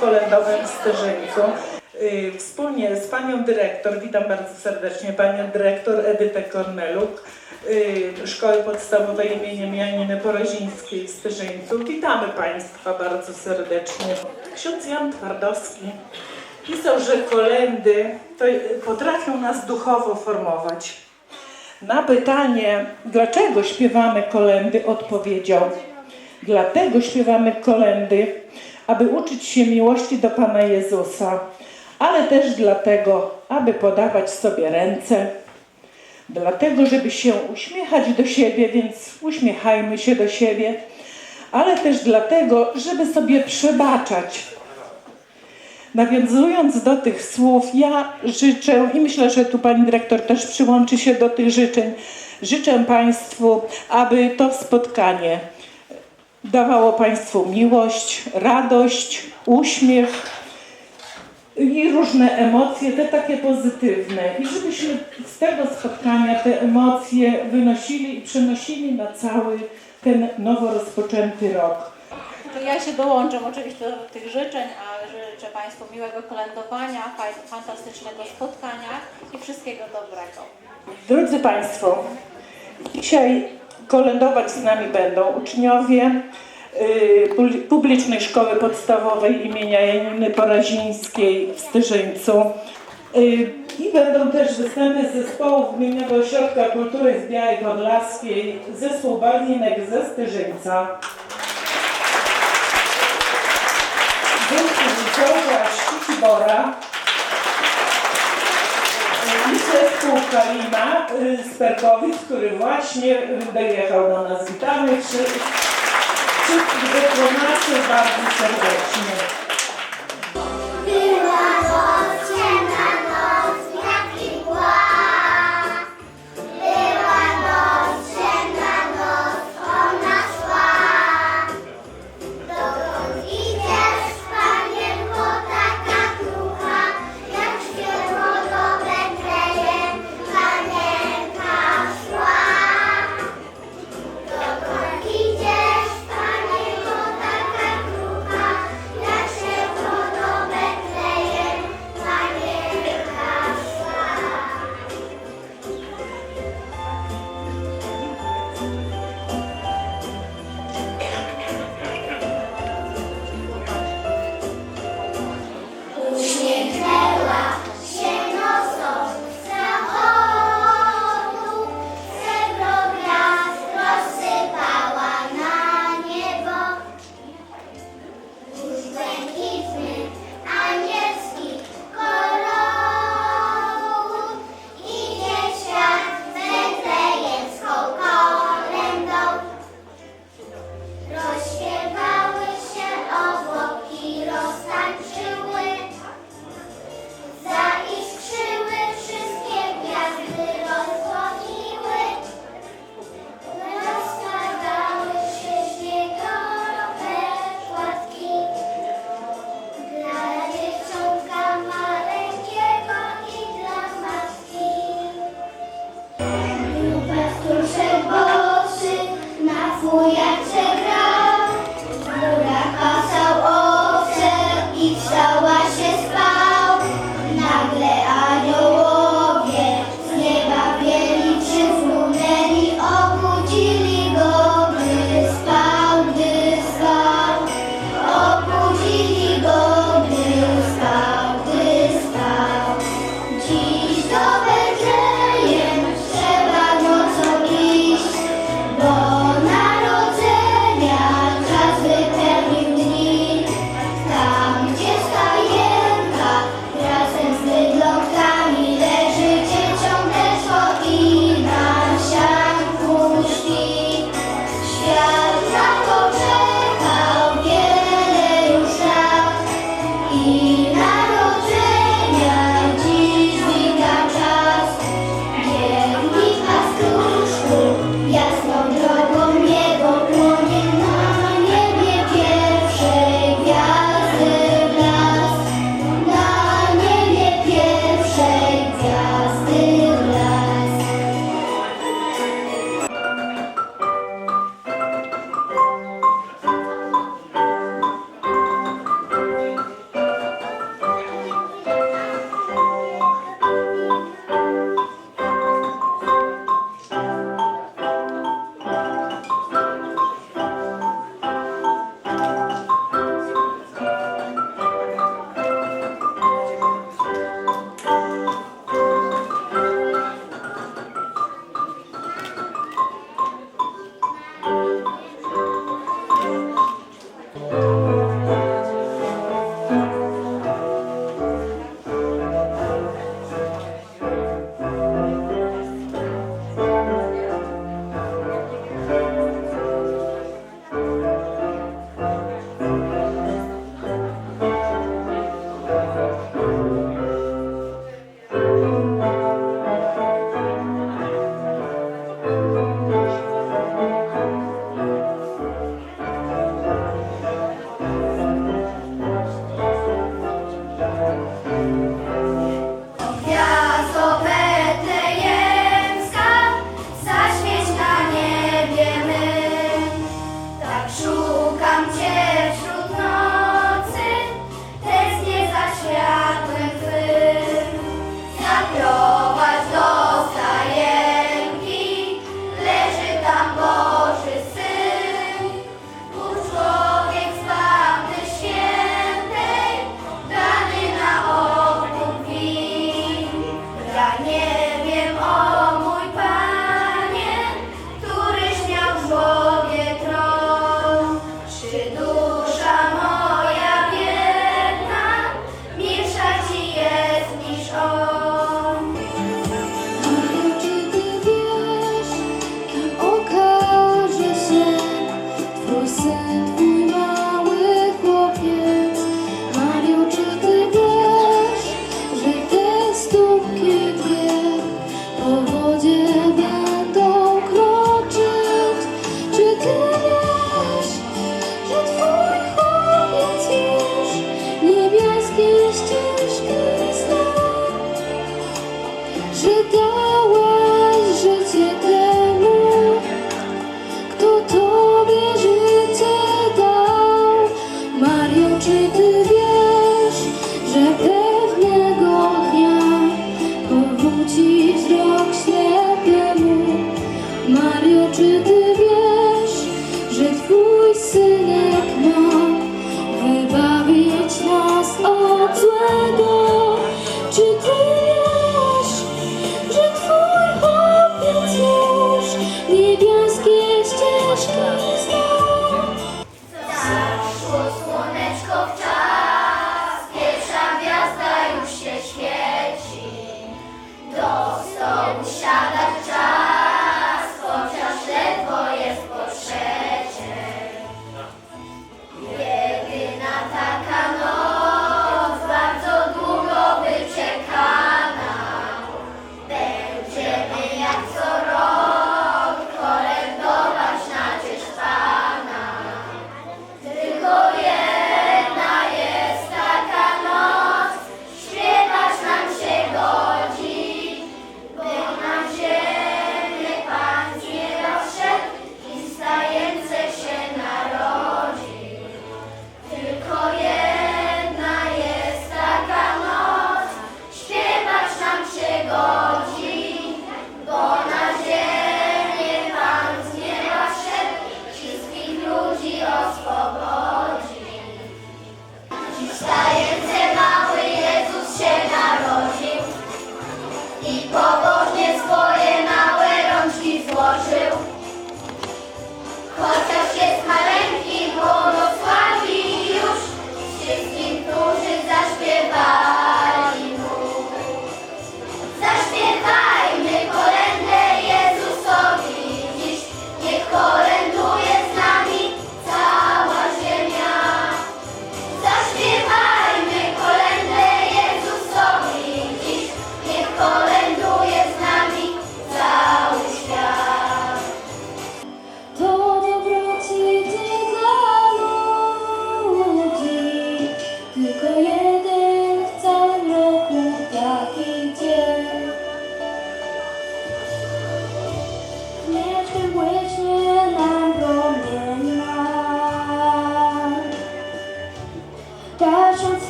kolędowym w Sterzyńcu. Y, Wspólnie z panią dyrektor, witam bardzo serdecznie panią dyrektor Edytę Korneluk, y, Szkoły Podstawowej imieniem Janiny Porozińskiej w Sterzyńcu. Witamy państwa bardzo serdecznie. Ksiądz Jan Twardowski pisał, że kolendy to y, potrafią nas duchowo formować. Na pytanie, dlaczego śpiewamy kolendy, odpowiedział: Dlatego śpiewamy kolendy, aby uczyć się miłości do Pana Jezusa, ale też dlatego, aby podawać sobie ręce, dlatego, żeby się uśmiechać do siebie, więc uśmiechajmy się do siebie, ale też dlatego, żeby sobie przebaczać. Nawiązując do tych słów, ja życzę i myślę, że tu pani dyrektor też przyłączy się do tych życzeń. Życzę Państwu, aby to spotkanie dawało Państwu miłość, radość, uśmiech i różne emocje, te takie pozytywne. I żebyśmy z tego spotkania te emocje wynosili i przenosili na cały ten nowo rozpoczęty rok. To ja się dołączam oczywiście do tych życzeń, a życzę Państwu miłego kolędowania, fantastycznego spotkania i wszystkiego dobrego. Drodzy Państwo, dzisiaj kolędować z nami będą uczniowie y, Publicznej Szkoły Podstawowej imienia Janiny Porazińskiej w Styżyńcu. Y, I będą też występy zespołów Gminnego Ośrodka Kultury z Białej Podlaskiej, zespół Balinek ze Styżyńca. Zespół Witołka Szczycibora zespół Kalina y, z Perkowic, który właśnie y, dojechał do nas. Witamy wszy- wszystkich dyplomatów bardzo serdecznie.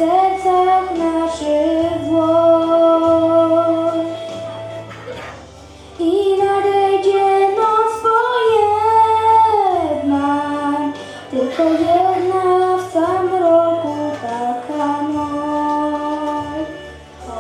sercach naszych włoń. I nadejdzie noc pojedna, tylko jedna w sam roku taka noc. O